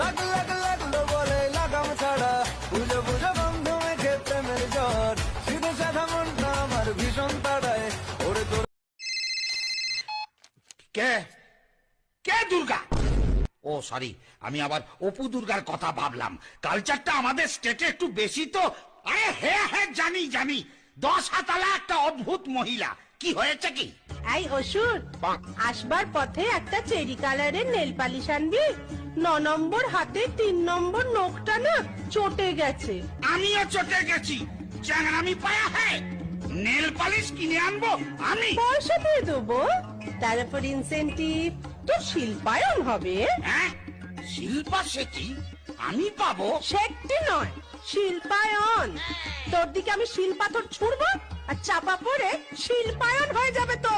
লাগ লাগ লাগল বলে লাগাম ছাড়া পুজো পুজো বন্ধু মেখে প্রেমের জ্বর সিধে সাধা মনটা আমার ভীষণ তাড়ায় ওরে তোর কে? কে দুর্গা? ও সরি আমি আবার অপু দুর্গার কথা ভাবলাম। কালচারটা আমাদের স্টেটে একটু বেশি তো। আরে হ্যাঁ হ্যাঁ জানি জানি। দশ হাতালা একটা অদ্ভুত মহিলা। কি হয়েছে কি? এই অসুর আসবার পথে একটা চেরি কালারের নেল পালিশ আনবি। ন নম্বর হাতে তিন নম্বর নখটা না চটে গেছে। আমিও চটে গেছি। চ্যাংরামি পায়া হ্যাঁ। নেল পালিশ কিনে আনব আমি। পয়সা দিয়ে দেবো। তারপর ইনসেন্টিভ তোর শিল্পায়ন হবে। হ্যাঁ? শিল্পা শেঠি আমি পাবো? সেটি নয় শিল্পায়ন। তোর দিকে আমি শিল্পাথর ছুড়বো? আর চাপা পড়ে শিল্পায়ন হয়ে যাবে তো।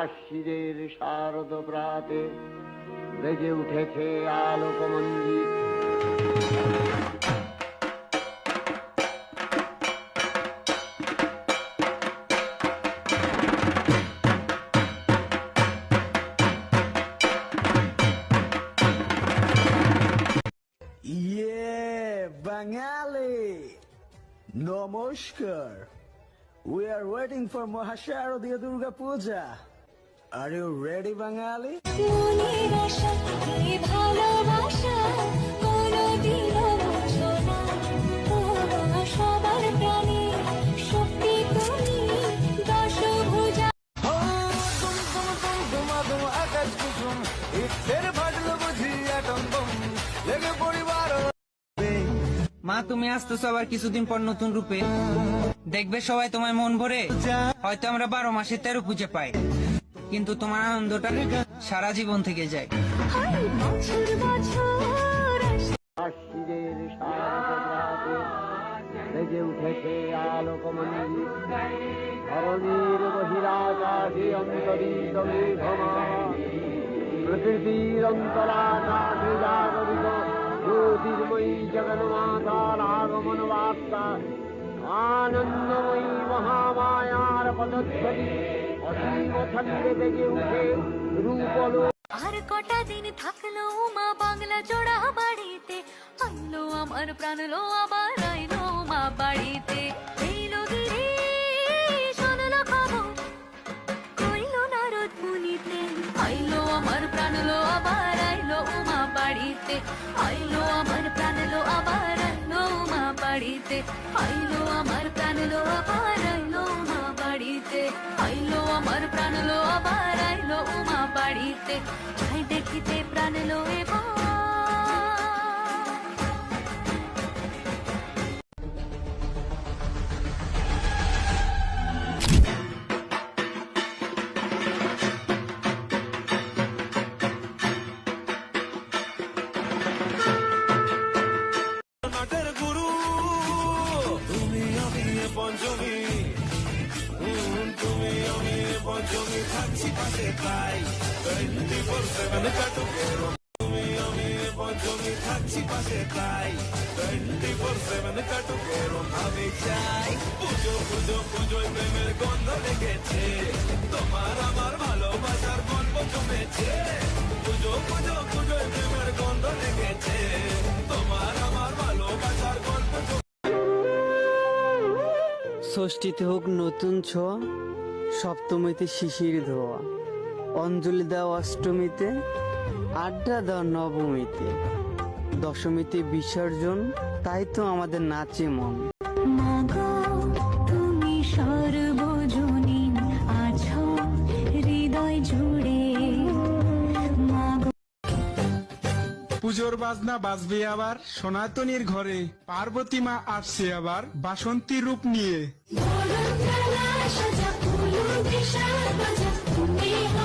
আশ্বিরের শারদ প্রাতে বেজে উঠেছে আলোকমঞ্জিত ইয়ে বাঙালি নমস্কার we are waiting for মহাশারদীয় Durga Puja are you ready বাঙালি মনের আশা এই ভালোবাসা? মা, তুমি আসতেছো আবার কিছুদিন পর নতুন রূপে। দেখবে সবাই তোমায় মন ভরে। হয়তো আমরা বারো মাসে তেরো পুজো পাই। কিন্তু তোমার আনন্দটা সারা জীবন থেকে যায়। উঠেছে আলোকমঞ্জিত ধরণীর বহিরাকাশে প্রকৃতির অন্তরাকাশে জাগরিত জ্যোতির্ময়ী জগন্মাতার আগমন বার্তা আনন্দময়ী মহামায়ার পদধ্বনি অসীম ছন্দে বেজে উঠে রূপল আর কটা দিন থাকল মা বাংলা জোড়া বাড়িতে আইলো আমার প্রাণ লো আবার আইলো মা বাড়িতে এইলো বাড়িতে আইলো আমার প্রাণ লো আবার আইলো মা বাড়িতে আইলো আমার প্রাণ লো আবার আইলো মা বাড়িতে আইলো আমার প্রাণ লো আবার আইলো মা বাড়িতে যাই দেখিতে প্রাণ এবার এ থাকছি পাশে তাই টোয়েন্টি ফোর সেভেন কাটু তুমি আমি পঞ্চমী থাকছি পাশে তাই টোয়েন্টি ফোর সেভেন কাটু আমি চাই পুজো পুজো গন্ধ লেগেছে তোমার আমার ভালোবাসার গল্প জমেছে পুজো গন্ধ লেগেছে তোমার আমার ভালোবাসার গল্প ষষ্ঠীতে হোক নতুন ছোঁয়া সপ্তমীতে শিশির ধোয়া অঞ্জলি দাও অষ্টমীতে আড্ডা দাও নবমীতে দশমীতে বিসর্জন তাই তো আমাদের নাচে মন। মাগো তুমি সর্বজনীন আছো হৃদয় জুড়ে। পুজোর বাজনা বাজবে আবার সনাতনীর ঘরে পার্বতী মা আসছে আবার বাসন্তী রূপ নিয়ে। Shut up,